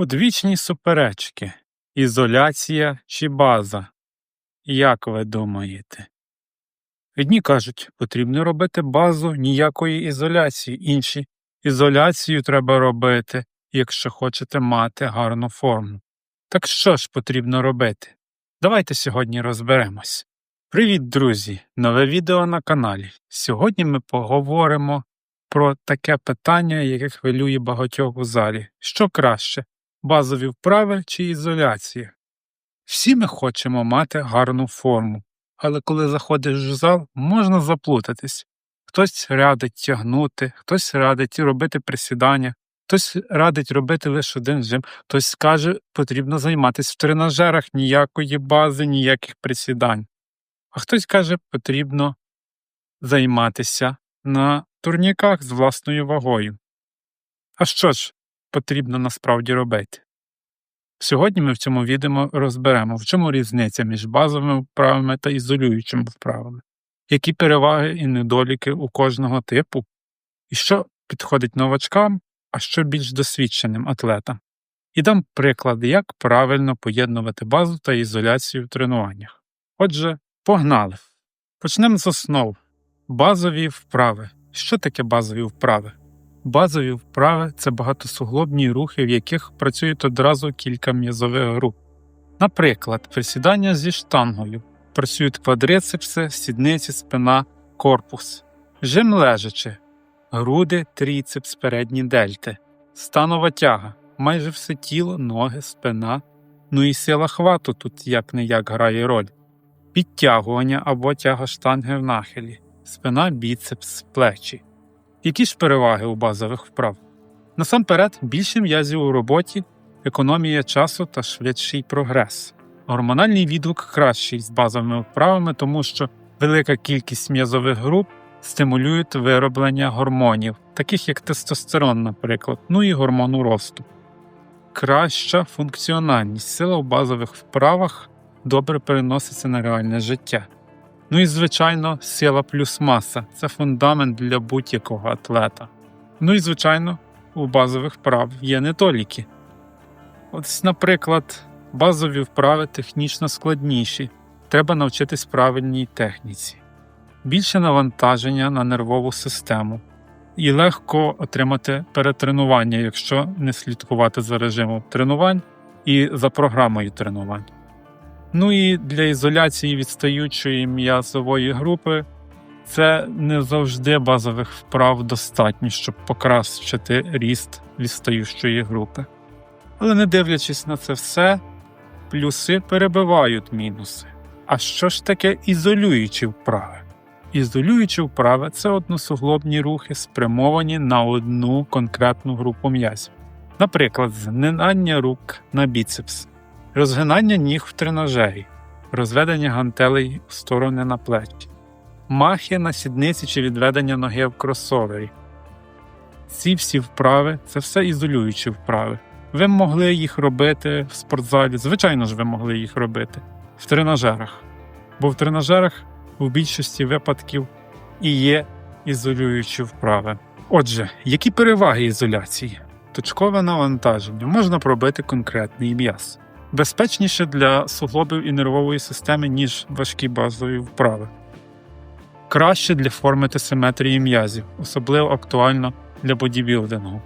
Одвічні суперечки. Ізоляція чи база? Як ви думаєте? Одні кажуть, потрібно робити базу ніякої ізоляції, інші ізоляцію треба робити, якщо хочете мати гарну форму. Так що ж потрібно робити? Давайте сьогодні розберемось. Привіт, друзі! Нове відео на каналі. Сьогодні ми поговоримо про таке питання, яке хвилює багатьох у залі. Що краще, базові вправи чи ізоляція? Всі ми хочемо мати гарну форму, але коли заходиш в зал, можна заплутатись. Хтось радить тягнути, хтось радить робити присідання, хтось радить робити лише один жим, хтось скаже, потрібно займатися в тренажерах ніякої бази, ніяких присідань. А хтось каже, потрібно займатися на турніках з власною вагою. А що ж потрібно насправді робити? Сьогодні ми в цьому відео розберемо, в чому різниця між базовими вправами та ізолюючими вправами, які переваги і недоліки у кожного типу, і що підходить новачкам, а що більш досвідченим атлетам. І дам приклади, як правильно поєднувати базу та ізоляцію в тренуваннях. Отже, погнали! Почнемо з основ. Базові вправи. Що таке базові вправи? Базові вправи це багатосуглобні рухи, в яких працюють одразу кілька м'язових груп. Наприклад, присідання зі штангою. Працюють квадрицепси, сідниці, спина, корпус. Жим лежачи, груди, тріцепс, передні дельти, станова тяга, майже все тіло, ноги, спина. Ну і сила хвату тут як не як грає роль. Підтягування або тяга штанги в нахилі, спина, біцепс, плечі. Які ж переваги у базових вправ? Насамперед, більше м'язів у роботі, економія часу та швидший прогрес. Гормональний відгук кращий з базовими вправами, тому що велика кількість м'язових груп стимулює вироблення гормонів, таких як тестостерон, наприклад, ну і гормону росту. Краща функціональність сила у базових вправах добре переноситься на реальне життя. Ну і, звичайно, сила плюс маса це фундамент для будь-якого атлета. Ну і, звичайно, у базових вправ є недоліки. Ось, наприклад, базові вправи технічно складніші, треба навчитись правильній техніці, більше навантаження на нервову систему, і легко отримати перетренування, якщо не слідкувати за режимом тренувань і за програмою тренувань. Ну і для ізоляції відстаючої м'язової групи це не завжди базових вправ достатньо, щоб покращити ріст відстаючої групи. Але не дивлячись на це все, плюси перебивають мінуси. А що ж таке ізолюючі вправи? Ізолюючі вправи це односуглобні рухи, спрямовані на одну конкретну групу м'язів. Наприклад, згинання рук на біцепс розгинання ніг в тренажері, розведення гантелей в сторони на плечі, махи на сідниці чи відведення ноги в кросовері. Ці всі вправи це все ізолюючі вправи. Ви могли їх робити в спортзалі, звичайно ж, ви могли їх робити в тренажерах. Бо в тренажерах у більшості випадків і є ізолюючі вправи. Отже, які переваги ізоляції? Точкове навантаження можна пробити конкретний м'яз безпечніше для суглобів і нервової системи, ніж важкі базові вправи. Краще для форми та симетрії м'язів, особливо актуально для бодібілдингу.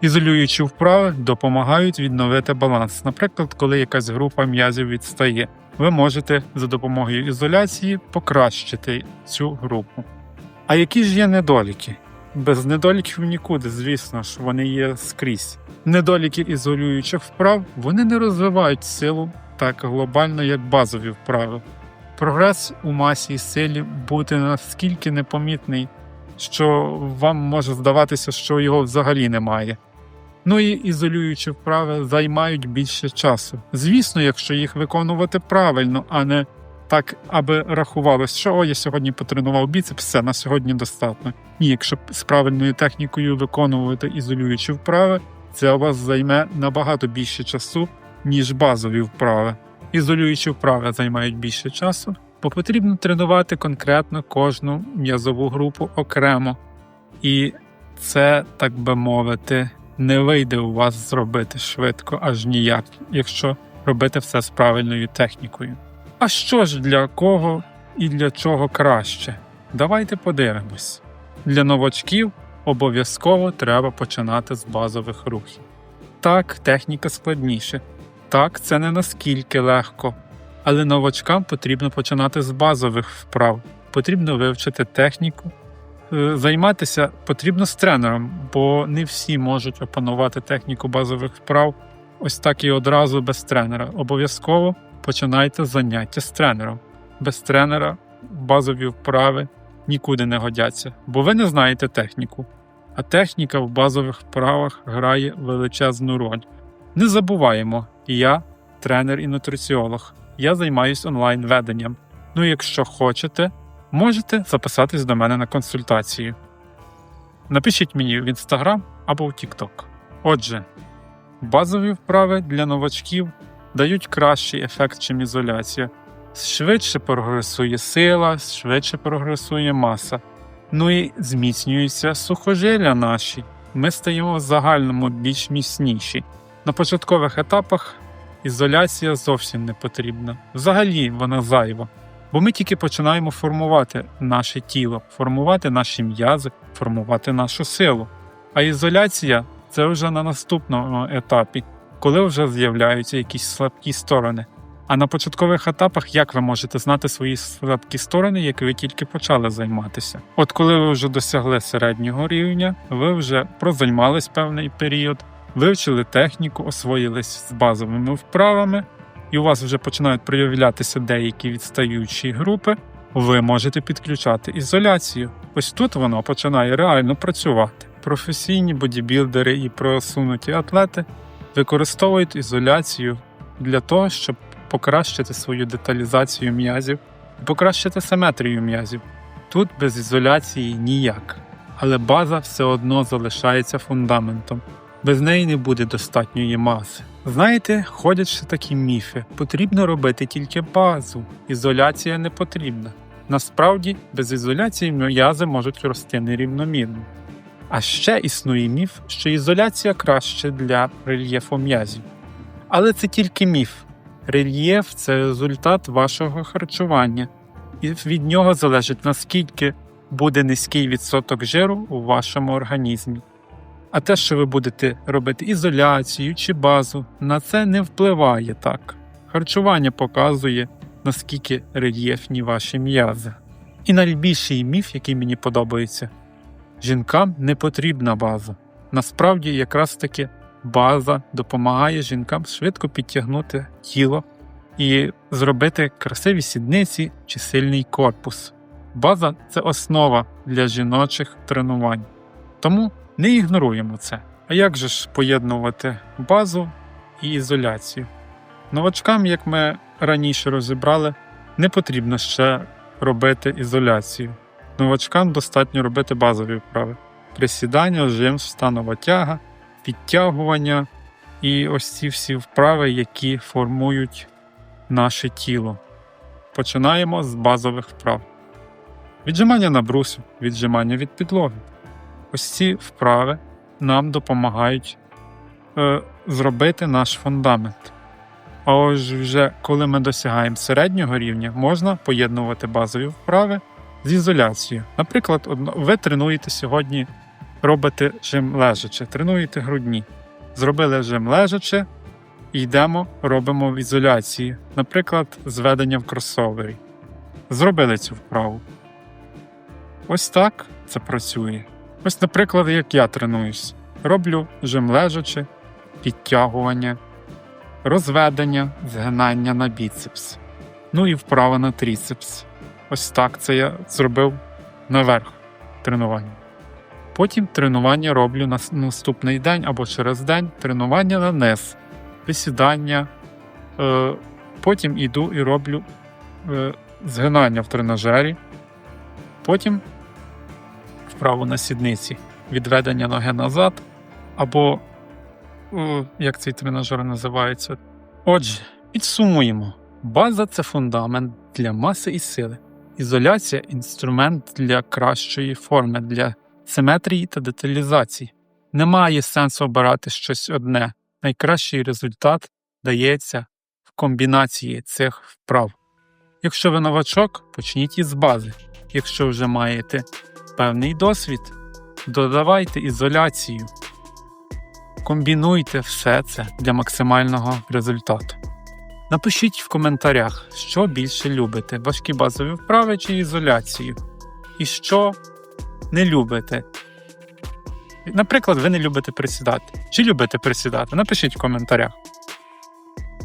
Ізолюючі вправи допомагають відновити баланс. Наприклад, коли якась група м'язів відстає, ви можете за допомогою ізоляції покращити цю групу. А які ж є недоліки? Без недоліків нікуди, звісно ж, вони є скрізь. Недоліки ізолюючих вправ вони не розвивають силу так глобально, як базові вправи. Прогрес у масі і силі буде наскільки непомітний, що вам може здаватися, що його взагалі немає. Ну і ізолюючі вправи займають більше часу. Звісно, якщо їх виконувати правильно, а не так, аби рахувалось, що о, я сьогодні потренував біцепс, все на сьогодні достатньо. Ні, якщо з правильною технікою виконувати ізолюючі вправи, це у вас займе набагато більше часу, ніж базові вправи. Ізолюючі вправи займають більше часу, бо потрібно тренувати конкретно кожну м'язову групу окремо. І це, так би мовити, не вийде у вас зробити швидко аж ніяк, якщо робити все з правильною технікою. А що ж для кого і для чого краще? Давайте подивимось. Для новачків обов'язково треба починати з базових рухів. Так, техніка складніше. Так, це не наскільки легко. Але новачкам потрібно починати з базових вправ. Потрібно вивчити техніку. Е, Займатися потрібно з тренером, бо не всі можуть опанувати техніку базових вправ ось так і одразу без тренера. Обов'язково починайте заняття з тренером. Без тренера базові вправи нікуди не годяться, бо ви не знаєте техніку. А техніка в базових вправах грає величезну роль. Не забуваємо, я тренер і нутриціолог. Я займаюся онлайн веденням. Ну, якщо хочете, можете записатись до мене на консультацію. Напишіть мені в інстаграм або в TikTok. Отже, базові вправи для новачків дають кращий ефект, чим ізоляція. Швидше прогресує сила, швидше прогресує маса. Ну і зміцнюються сухожилля наші. Ми стаємо в загальному більш міцніші. На початкових етапах ізоляція зовсім не потрібна. Взагалі вона зайва. Бо ми тільки починаємо формувати наше тіло, формувати наші м'язи, формувати нашу силу. А ізоляція це вже на наступному етапі, коли вже з'являються якісь слабкі сторони. А на початкових етапах як ви можете знати свої слабкі сторони, як ви тільки почали займатися? От коли ви вже досягли середнього рівня, ви вже прозаймались певний період, вивчили техніку, освоїлись з базовими вправами, і у вас вже починають проявлятися деякі відстаючі групи, ви можете підключати ізоляцію. Ось тут воно починає реально працювати. Професійні бодібілдери і просунуті атлети використовують ізоляцію для того, щоб покращити свою деталізацію м'язів і покращити симетрію м'язів. Тут без ізоляції ніяк, але база все одно залишається фундаментом. Без неї не буде достатньої маси. Знаєте, ходять ще такі міфи: потрібно робити тільки базу, ізоляція не потрібна. Насправді, без ізоляції м'язи можуть рости нерівномірно. А ще існує міф, що ізоляція краще для рельєфу м'язів. Але це тільки міф. Рельєф це результат вашого харчування, і від нього залежить наскільки буде низький відсоток жиру у вашому організмі. А те, що ви будете робити ізоляцію чи базу, на це не впливає так. Харчування показує, наскільки рельєфні ваші м'язи. І найбільший міф, який мені подобається, жінкам не потрібна база. Насправді, якраз таки база допомагає жінкам швидко підтягнути тіло і зробити красиві сідниці чи сильний корпус. База це основа для жіночих тренувань. Тому не ігноруємо це. А як же ж поєднувати базу і ізоляцію? Новачкам, як ми раніше розібрали, не потрібно ще робити ізоляцію. Новачкам достатньо робити базові вправи: присідання, жим, станова тяга, підтягування і ось ці всі вправи, які формують наше тіло. Починаємо з базових вправ. Віджимання на брусю, віджимання від підлоги. Ось ці вправи нам допомагають е, зробити наш фундамент. А ось вже коли ми досягаємо середнього рівня, можна поєднувати базові вправи з ізоляцією. Наприклад, ви тренуєте сьогодні, робите жим лежачи, тренуєте грудні. Зробили жим лежачи, і йдемо, робимо в ізоляції, наприклад, зведення в кросовері. Зробили цю вправу. Ось так це працює. Ось, наприклад, як я тренуюсь, роблю жим лежачи, підтягування, розведення, згинання на біцепс. Ну і вправа на тріцепс. Ось так це я зробив наверх тренування. Потім тренування роблю на наступний день або через день тренування на низ, висідання. Е, потім іду і роблю е, згинання в тренажері. Потім вправо на сідниці, відведення ноги назад, або о, як цей тренажер називається. Отже, підсумуємо: база це фундамент для маси і сили. Ізоляція інструмент для кращої форми, для симетрії та деталізації. Немає сенсу обирати щось одне. Найкращий результат дається в комбінації цих вправ. Якщо ви новачок, почніть із бази. Якщо вже маєте певний досвід, додавайте ізоляцію. Комбінуйте все це для максимального результату. Напишіть в коментарях, що більше любите: важкі базові вправи чи ізоляцію, і що не любите. Наприклад, ви не любите присідати. Чи любите присідати? Напишіть в коментарях.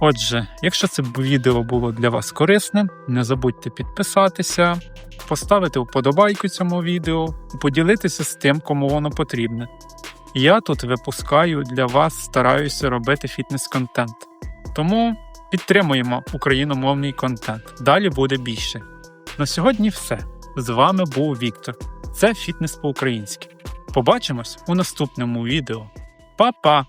Отже, якщо це відео було для вас корисним, не забудьте підписатися, поставити вподобайку цьому відео поділитися з тим, кому воно потрібне. Я тут випускаю для вас, стараюся робити фітнес-контент. Тому підтримуємо україномовний контент. Далі буде більше. На сьогодні все. З вами був Віктор. Це фітнес по-українськи. Побачимось у наступному відео. Па-па!